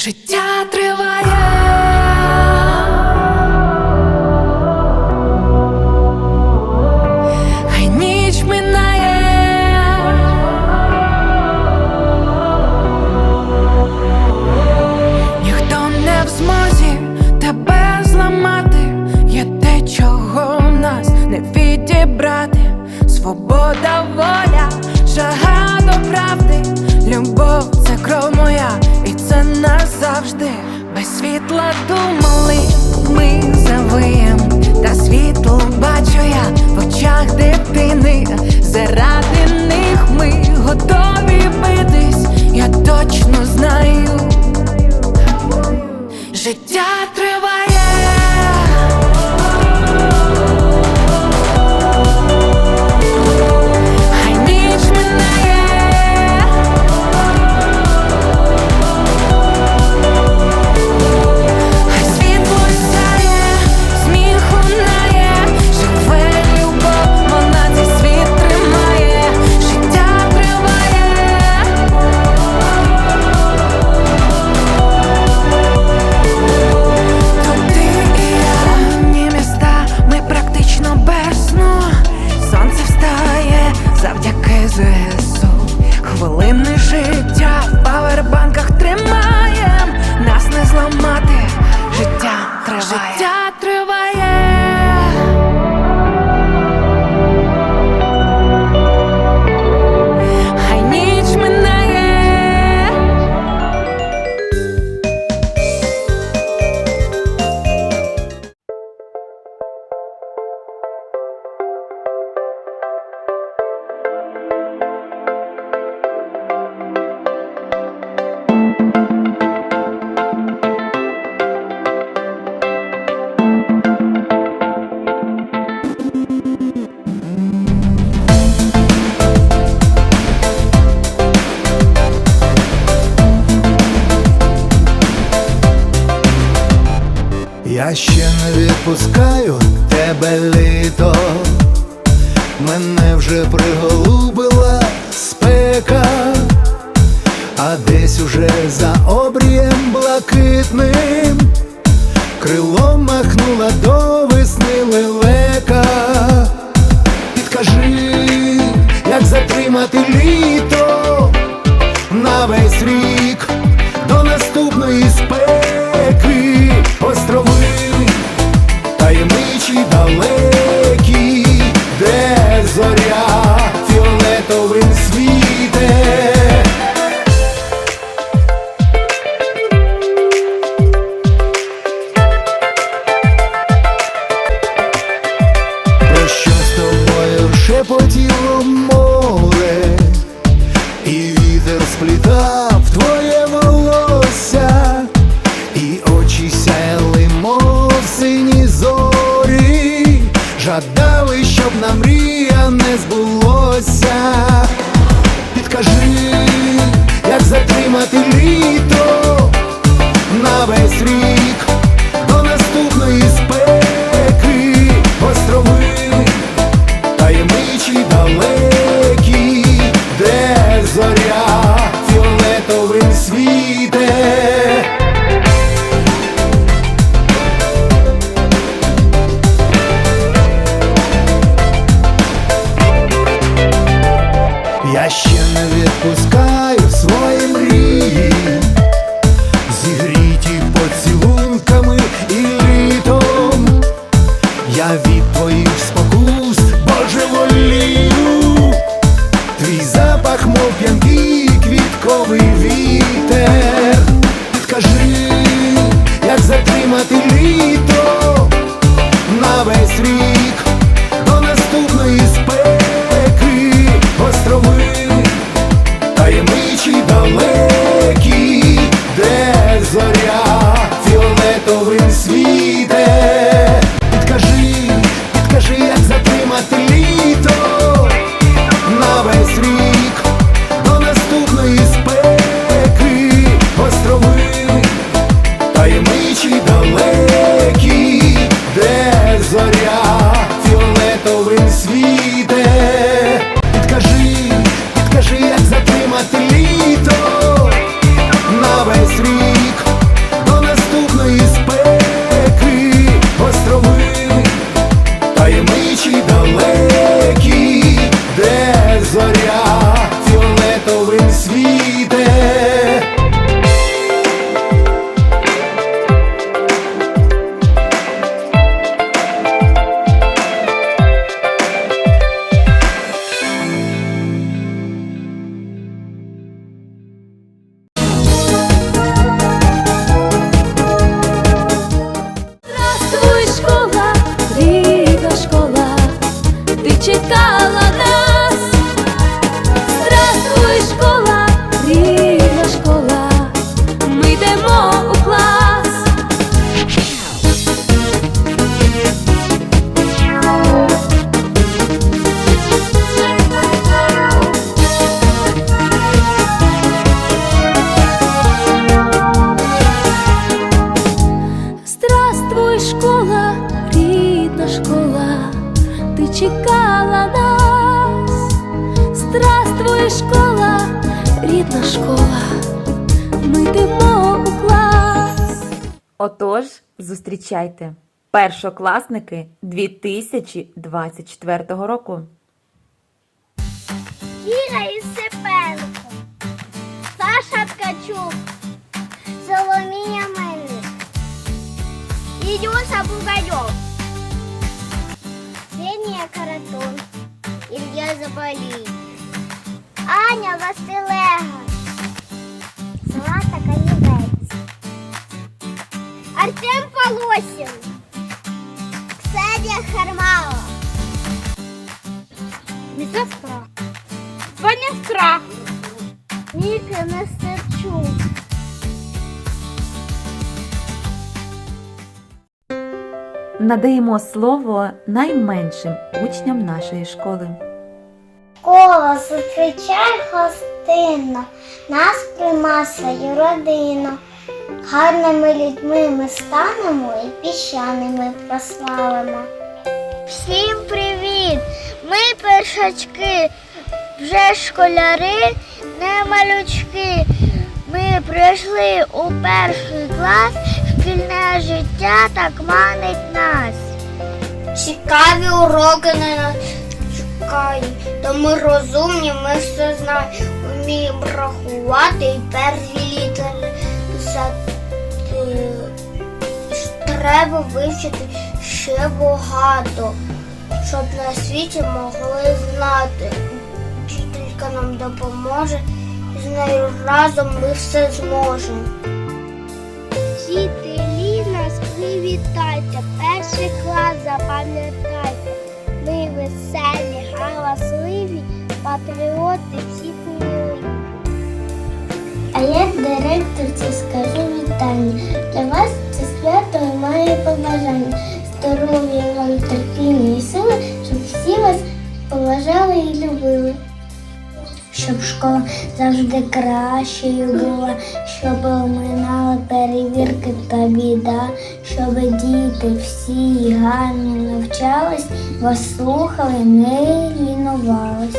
Життя триває. вже сон хвилини. відпускаю тебе літо, мене вже приголубила спека, а десь уже за обрієм блакитним, крилом махнула до весни лелека. Підкажи, як затримати літо школа, рідна школа, ми йдемо у клас. Отож, зустрічайте першокласники 2024 року. Кіра Ісипенко, Саша Ткачук, Соломія Мельник, Ілюша Бугайов, Ксенія Каратон, Ілья Заболій, Аня Василега, Злата Канівець, Артем Полосін, Ксенія Хармала. Міса страх. Ваня страх. Ніка Нестерчук. Надаємо слово найменшим учням нашої школи. Школа зустрічай гостинно, нас прийма свою родину. Гарними людьми ми станемо і піщаними прославимо. Всім привіт! Ми першачки, вже школяри, не малючки. Ми прийшли у перший клас, шкільне життя так манить нас. Цікаві уроки на нас чекають, то ми розумні, ми все знаємо, вміємо рахувати і перші літери писати. Треба вивчити ще багато, щоб на світі могли знати. Вчителька нам допоможе, з нею разом ми все зможемо. Вчителі нас привітайте, перший клас запам'ятайте. Веселі, галасливі, патріоти всі хвилі. А я директорці скажу вітання. Для вас це свято і має побажання. Здоров'я вам, терпіння і сили, щоб всі вас поважали і любили. Щоб школа завжди кращою була, щоб оминали перевірки та біда, щоб діти всі гарно навчались, вас слухали, не лінувались.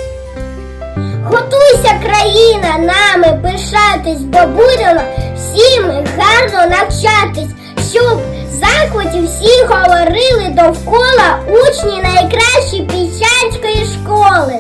Готуйся, країна, нами пишатись, бо будемо всім гарно навчатись, щоб закладі всі говорили довкола учні найкращі піщанської школи.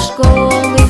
Школи,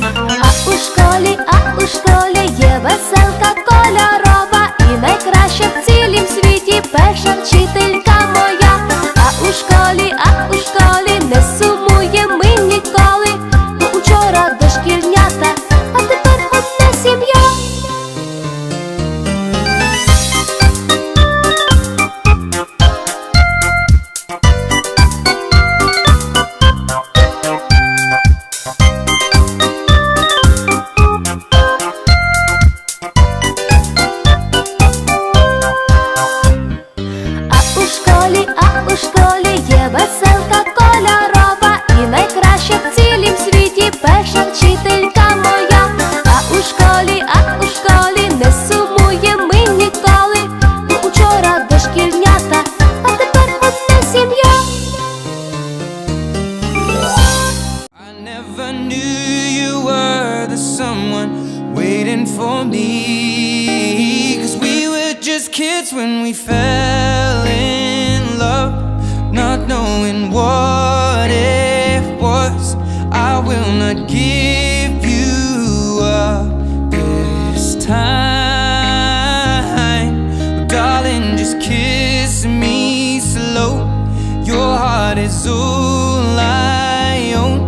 is all I own,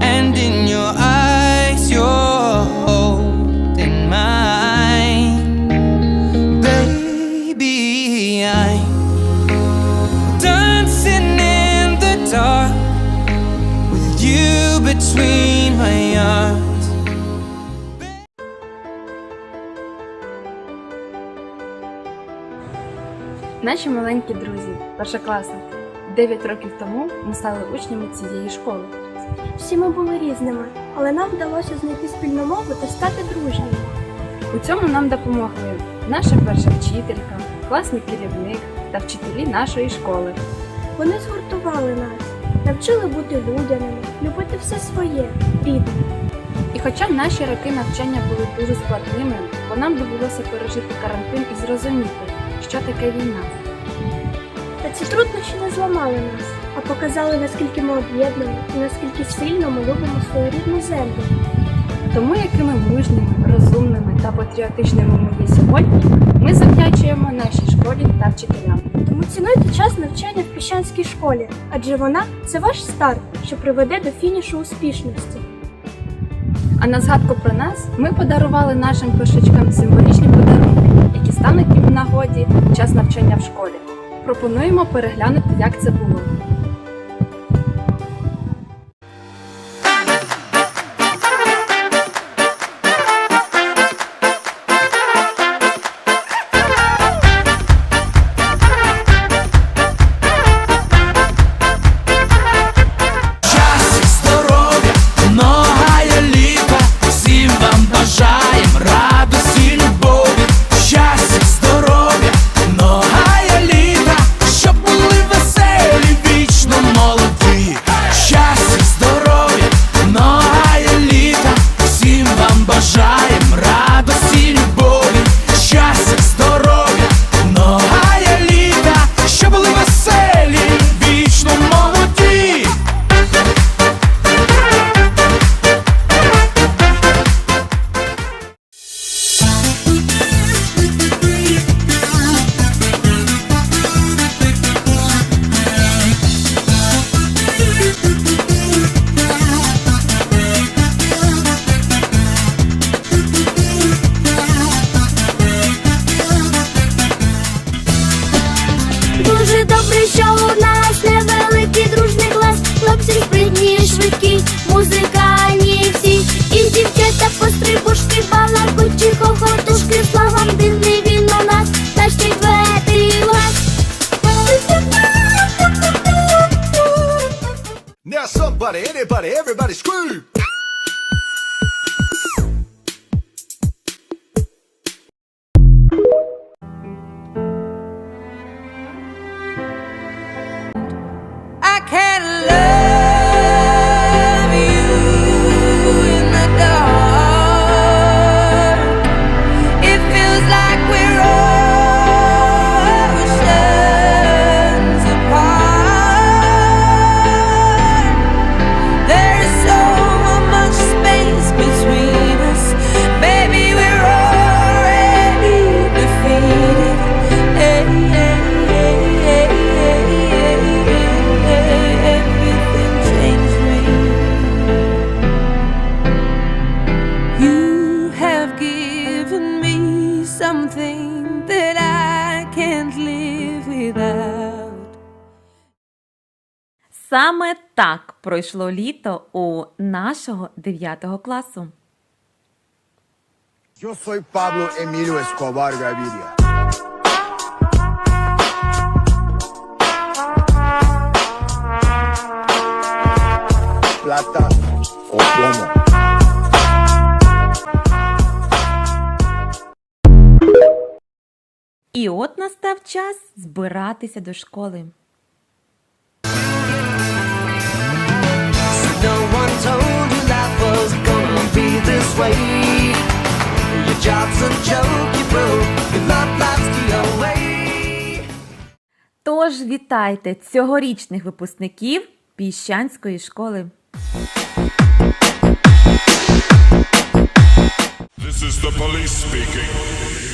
and in your eyes, you're holding mine. Baby, I'm dancing in the dark with you between my arms. Наші маленькі друзі, першокласники. Дев'ять років тому ми стали учнями цієї школи. Всі ми були різними, але нам вдалося знайти спільну мову та стати дружніми. У цьому нам допомогли наша перша вчителька, класний керівник та вчителі нашої школи. Вони згуртували нас, навчили бути людяними, любити все своє, рідне. І хоча наші роки навчання були дуже складними, бо нам довелося пережити карантин і зрозуміти, що таке війна. Та ці труднощі не зламали нас, а показали, наскільки ми об'єднані і наскільки сильно ми любимо свою рідну землю. Тому, якими мужніми, розумними та патріотичними ми є сьогодні, ми завдячуємо нашій школі та вчителям. Тому цінуйте час навчання в піщанській школі, адже вона це ваш старт, що приведе до фінішу успішності. А на згадку про нас ми подарували нашим кошечкам символічні подарунки, які стануть їм в нагоді час навчання в школі. Пропонуємо переглянути, як це було. Дуже добре, що у нас невеликий дружний клас, хлопці спритні, швидкі, музикальні всі, і дівчата пострибушки, балакучі, хохотушки, словом дивний він у нас, наш четвертий клас. Now somebody, anybody, everybody scream! Саме так пройшло літо у нашого 9 класу. Yo soy Pablo Emilio Escobar Gaviria. Plata o. І от настав час збиратися до школи. No one told you life was gonna be this way. Your job's a joke, you broke. Your love life's the away. Тож вітайте цьогорічних випускників Піщанської школи. This is the police speaking.